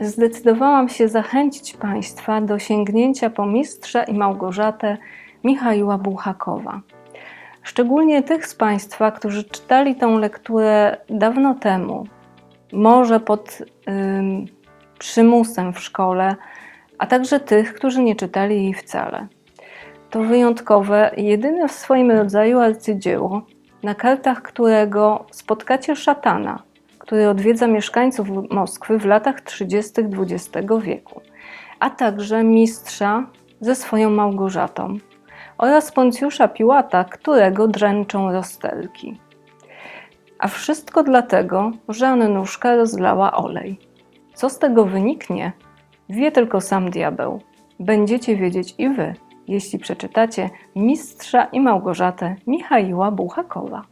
zdecydowałam się zachęcić Państwa do sięgnięcia po mistrza i Małgorzatę Michaiła Bułhakowa. Szczególnie tych z Państwa, którzy czytali tę lekturę dawno temu, może pod ym, przymusem w szkole, a także tych, którzy nie czytali jej wcale. To wyjątkowe, jedyne w swoim rodzaju arcydzieło, na kartach którego spotkacie szatana, który odwiedza mieszkańców Moskwy w latach 30. XX wieku, a także mistrza ze swoją Małgorzatą oraz Poncjusza Piłata, którego dręczą rozterki. A wszystko dlatego, że Annuszka rozlała olej. Co z tego wyniknie, wie tylko sam diabeł. Będziecie wiedzieć i wy, jeśli przeczytacie Mistrza i Małgorzatę Michaiła Bułhakowa.